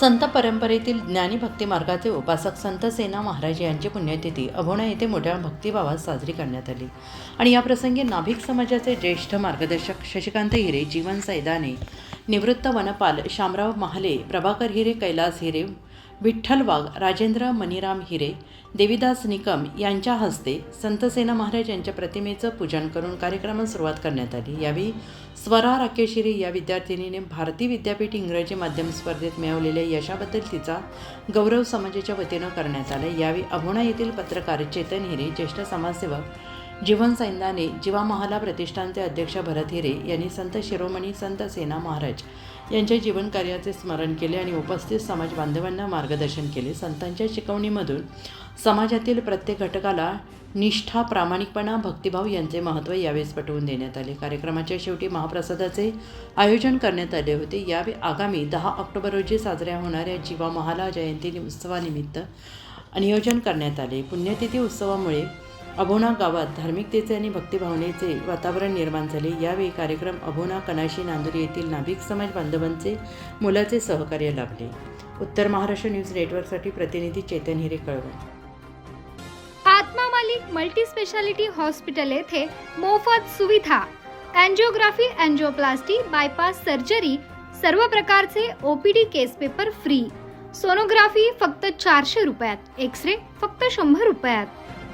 संत परंपरेतील ज्ञानी भक्ती मार्गाचे उपासक संत सेना महाराज यांची पुण्यतिथी अभोणा येथे मोठ्या भक्तिभावात साजरी करण्यात आली. आणि या प्रसंगी नाभिक समाजाचे ज्येष्ठ मार्गदर्शक शशिकांत हिरे जीवन सैदाने निवृत्त वनपाल शामराव महाले प्रभाकर हिरे कैलास हिरे विठ्ठल वाघ राजेंद्र मणिराम हिरे देविदास निकम यांच्या हस्ते संत सेना महाराज यांच्या प्रतिमेचं पूजन करून कार्यक्रमास सुरुवात करण्यात आली. यावेळी स्वरा राकेशिरी या विद्यार्थिनीने भारती विद्यापीठ इंग्रजी माध्यम स्पर्धेत मिळवलेल्या यशाबद्दल तिचा गौरव समाजाच्या वतीनं करण्यात आला. यावेळी अभोणा येथील पत्रकार चेतन हिरे ज्येष्ठ समाजसेवक जीवन सैन्याने जीवा महाला प्रतिष्ठानचे अध्यक्ष भरत हिरे यांनी संत शिरोमणी संत सेना महाराज यांच्या जीवन कार्याचे स्मरण केले आणि उपस्थित समाज बांधवांना मार्गदर्शन केले. संतांच्या शिकवणीमधून समाजातील प्रत्येक घटकाला निष्ठा प्रामाणिकपणा भक्तिभाव यांचे महत्त्व यावेळेस पटवून देण्यात आले. कार्यक्रमाच्या शेवटी महाप्रसादाचे आयोजन करण्यात आले होते. यावेळी आगामी दहा ऑक्टोबर रोजी साजऱ्या होणाऱ्या जीवा महाला जयंती उत्सवानिमित्त नियोजन करण्यात आले. पुण्यतिथी उत्सवामुळे अभोणा गावात धार्मिकतेचे आणि भक्तिभावनेचे वातावरण निर्माण झाले. यावेळी कार्यक्रम अभोणा कनाशी नांदुरी येथील नाभिक समाज बांधवांचे मुलाचे सहकार्य लाभले. उत्तर महाराष्ट्र न्यूज नेटवर्कसाठी प्रतिनिधी चेतन हिरे कळवण. आत्मा मालिक मल्टी स्पेशालिटी हॉस्पिटल येथे मोफत सुविधा अँजिओग्राफी अँजिओप्लास्टी बायपास सर्जरी सर्व प्रकारचे OPD case paper free. Sonography फक्त चारशे रुपयात एक्स रे फक्त शंभर रुपयात.